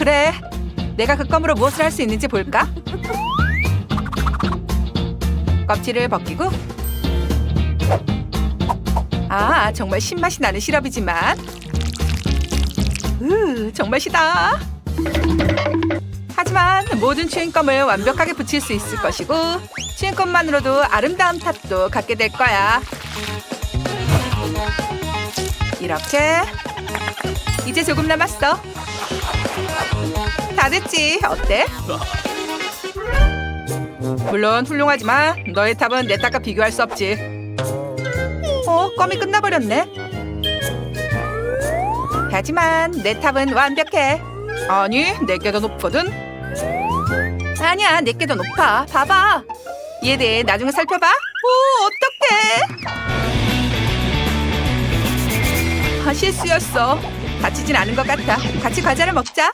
그래. 내가 그 껌으로 무엇을 할 수 있는지 볼까? 껍질을 벗기고. 아, 정말 신맛이 나는 시럽이지만. 으, 정말 시다. 하지만 모든 추인껌을 완벽하게 붙일 수 있을 것이고 추인껌만으로도 아름다운 탓도 갖게 될 거야. 이렇게 이제 조금 남았어. 다 됐지. 어때? 물론 훌륭하지만 너의 탑은 내 탑과 비교할 수 없지. 어, 껌이 끝나버렸네. 하지만 내 탑은 완벽해. 아니, 내게 더 높거든. 아니야, 내게 더 높아. 봐봐. 얘 대해 나중에 살펴봐. 오, 어떡해. 아, 실수였어. 다치진 않은 것 같아. 같이 과자를 먹자.